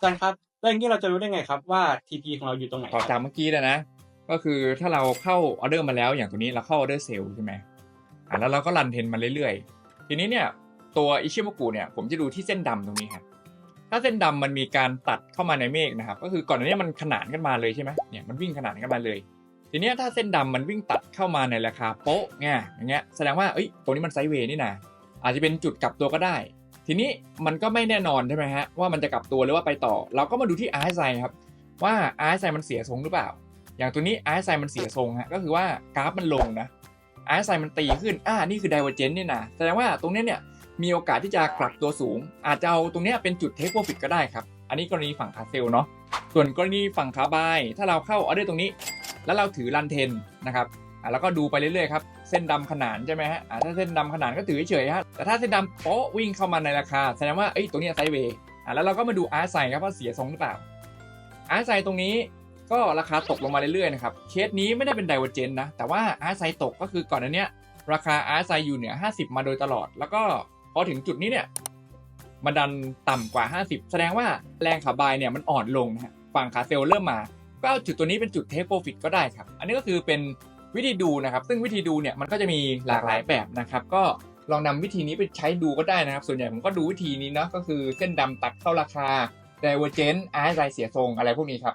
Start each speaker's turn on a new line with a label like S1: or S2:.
S1: อาจารย์ครับแล้วอย่างนี้เราจะรู้ได้ไงครับว่า TP ของเราอยู่ตรงไหนค
S2: ต่อ
S1: รับ
S2: จากเมื่อกี้แล้วนะ ก็คือถ้าเราเข้าออเดอร์มาแล้วอย่างตัวนี้เราเข้าออเดอร์เซลล์ใช่ไหมอะแล้วเราก็รันเทนมาเรื่อยๆ ทีนี้เนี่ยตัวอิชิโมกุเนี่ยผมจะดูที่เส้นดำตรงนี้ครับถ้าเส้นดำมันมีการตัดเข้ามาในเมฆนะครับ ก็คือก่อนหน้านี้มันขนานกันมาเลยใช่ไหมเนี่ยมันวิ่งขนานกันมาเลย ทีนี้ถ้าเส้นดำมันวิ่งตัดเข้ามาในราคาโป๊ะไงอย่างเงี้ยแสดงว่าเอ้ยตัวนี้มันไซด์เวย์นี่นะอาจจะเป็นจุดกลับตัวก็ได้ ทีนี้มันก็ไม่แน่นอนใช่ไหมฮะว่ามันจะกลับตัวหรือว่าไปต่อ เราก็มาดูที่ RSI ครับว่า RSI มันเสียทรงหรือเปล่า อย่างตัวนี้ RSI มันเสียทรงฮะก็คือว่ากราฟมันลงนะ RSI มันตีขึ้นอ่านี่คือ divergence นี่นะแสดงว่าตรงนี้เนี่ยมีโอกาสที่จะกลับตัวสูง อาจจะเอาตรงนี้เป็นจุด take profit ก็ได้ครับ อันนี้กรณีฝั่งขาเซลเนาะส่วนกรณีฝั่งขาบายถ้าเราเข้าออเดอร์ตรงนี้ แล้วเราถือรันเทนนะครับ อะแล้วก็ดูไปเรื่อยๆครับเส้นดำขนานใช่ไหมฮะอะถ้าเส้นดำขนานก็ถือเฉยๆฮะแต่ถ้าเส้นดำโป๊ะวิ่งเข้ามาในราคาแสดงว่าเอ้ตัวนี้ไซเวย์อะแล้วเราก็มาดูอาร์ไซครับว่าเสียทรงหรือเปล่าอาร์ไซตรงนี้ก็ราคาตกลงมาเรื่อยๆนะครับเคสนี้ไม่ได้เป็นไดเวอร์เจนนะแต่ว่าอาร์ไซตกก็คือก่อนอันเนี้ยราคาอาร์ไซอยู่เหนือ 50 มาโดยตลอด แล้วก็พอถึงจุดนี้เนี่ยมาดันต่ำกว่า 50 แสดงว่าแรงขาบายเนี่ยมันอ่อนลงนะฮะฝั่งขาเซลเริ่มมาก็เอาจุดตัวนี้เป็นจุดเทคโปรฟิตก็ได้ครับ อันนี้ก็คือเป็น วิธีดูนะครับ ซึ่งวิธีดูเนี่ยมันก็จะมีหลากหลายแบบนะครับ ก็ลองนำวิธีนี้ไปใช้ดูก็ได้นะครับ ส่วนใหญ่ผมก็ดูวิธีนี้เนาะก็คือเส้นดำตัดเข้าราคา divergent RSI เสียทรงอะไรพวกนี้ครับ